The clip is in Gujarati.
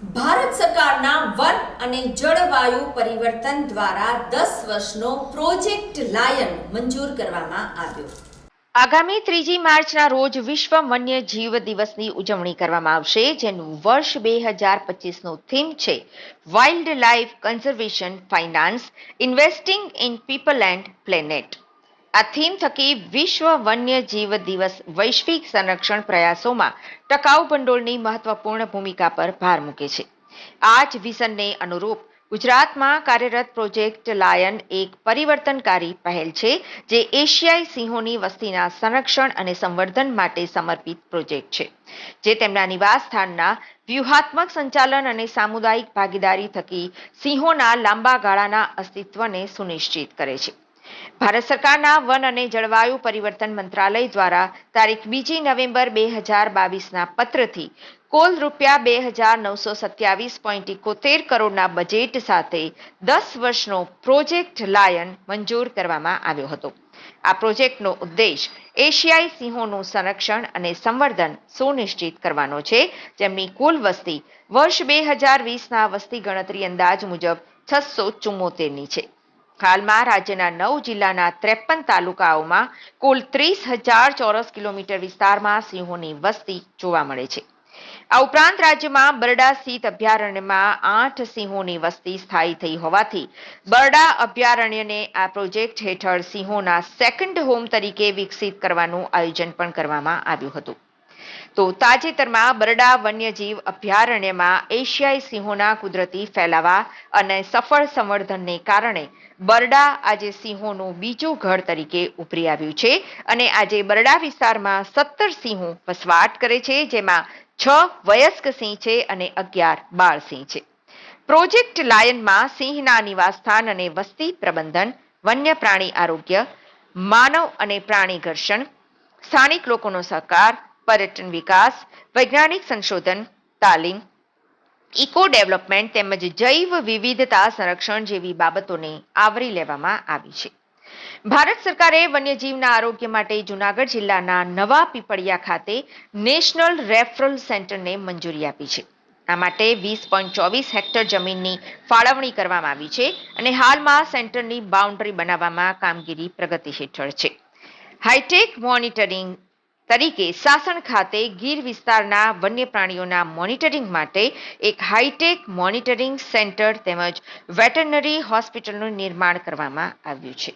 ભારત સરકારના વન અને જળવાયુ પરિવર્તન દ્વારા દસ વર્ષનો પ્રોજેક્ટ લાયન મંજૂર કરવામાં આવ્યો. આગામી ત્રીજી માર્ચના રોજ વિશ્વ વન્ય જીવ દિવસની ઉજવણી કરવામાં આવશે, જેનું વર્ષ બે હજાર પચીસનું થીમ છે wildlife conservation finance, investing in people and planet. આ થીમ થકી વિશ્વ વન્ય જીવ દિવસ વૈશ્વિક સંરક્ષણ પ્રયાસોમાં ટકાઉ ભંડોળની મહત્વપૂર્ણ ભૂમિકા પર ભાર મૂકે છે. આ જ વિઝનને અનુરૂપ ગુજરાતમાં કાર્યરત પ્રોજેક્ટ લાયન એક પરિવર્તનકારી પહેલ છે, જે એશિયાઈ સિંહોની વસ્તીના સંરક્ષણ અને સંવર્ધન માટે સમર્પિત પ્રોજેક્ટ છે, જે તેમના નિવાસ સ્થાનના વ્યૂહાત્મક સંચાલન અને સામુદાયિક ભાગીદારી થકી સિંહોના લાંબા ગાળાના અસ્તિત્વને સુનિશ્ચિત કરે છે. ભારત સરકારના વન અને જળવાયુ પરિવર્તન મંત્રાલય દ્વારા તારીખ બીજી નવેમ્બર બે હજાર બાવીસના પત્રથી કુલ રૂપિયા બે હજાર નવસો સત્યાવીસ પોઈન્ટ ઇકોતેર કરોડના બજેટ સાથે દસ વર્ષનો પ્રોજેક્ટ લાયન મંજૂર કરવામાં આવ્યો હતો. આ પ્રોજેક્ટનો ઉદ્દેશ એશિયાઈ સિંહોનું સંરક્ષણ અને સંવર્ધન સુનિશ્ચિત કરવાનો છે. જેમની કુલ વસ્તી વર્ષ બે હજાર વીસના વસ્તી ગણતરી અંદાજ મુજબ છસો ચુમ્મોતેરની છે. હાલમાં રાજ્યના નવ જિલ્લાના ત્રેપન તાલુકાઓમાં કુલ ત્રીસ હજાર ચોરસ કિલોમીટર વિસ્તારમાં સિંહોની વસ્તી જોવા મળે છે. આ ઉપરાંત રાજ્યમાં બરડા સ્થિત અભયારણ્યમાં આઠ સિંહોની વસ્તી સ્થાયી થઈ હોવાથી બરડા અભયારણ્યને આ પ્રોજેક્ટ હેઠળ સિંહોના સેકન્ડ હોમ તરીકે વિકસિત કરવાનું આયોજન પણ કરવામાં આવ્યું હતું. તો તાજેતરમાં બરડા વન્યજીવ અભયારણ્યમાં એશિયાઈ સિંહોના કુદરતી ફેલાવા અને સફળ સંવર્ધનને કારણે બરડા આજે સિંહોનું બીજું ઘર તરીકે ઉભરી આવ્યું છે અને આજે બરડા વિસ્તારમાં સત્તર સિંહો વસવાટ કરે છે, જેમાં છ વયસ્ક સિંહ છે અને અગિયાર બાળ સિંહ છે. પ્રોજેક્ટ લાયનમાં સિંહના નિવાસસ્થાન અને વસ્તી પ્રબંધન વન્ય પ્રાણી આરોગ્ય, માનવ અને પ્રાણી ઘર્ષણ, સ્થાનિક લોકોનો સહકાર પર્યટન વિકાસ, વૈજ્ઞાનિક સંશોધન, તાલીમ, ઇકો ડેવલપમેન્ટ તેમજ જૈવ વિવિધતા સંરક્ષણ જેવી બાબતોને આવરી લેવામાં આવી છે. ભારત સરકારે વન્યજીવના આરોગ્ય માટે જુનાગઢ જિલ્લાના નવા પીપળિયા ખાતે નેશનલ રેફરલ સેન્ટરને મંજૂરી આપી છે. આ માટે વીસ પોઈન્ટ ચોવીસ હેક્ટર જમીનની ફાળવણી કરવામાં આવી છે અને હાલમાં સેન્ટરની બાઉન્ડ્રી બનાવવામાં કામગીરી પ્રગતિ હેઠળ છે. હાઈટેક મોનિટરિંગ તરીકે સાસણ ખાતે ગીર વિસ્તારના વન્ય પ્રાણીઓના મોનિટરિંગ માટે એક હાઈટેક મોનિટરિંગ સેન્ટર તેમજ વેટરનરી હોસ્પિટલનું નિર્માણ કરવામાં આવ્યું છે.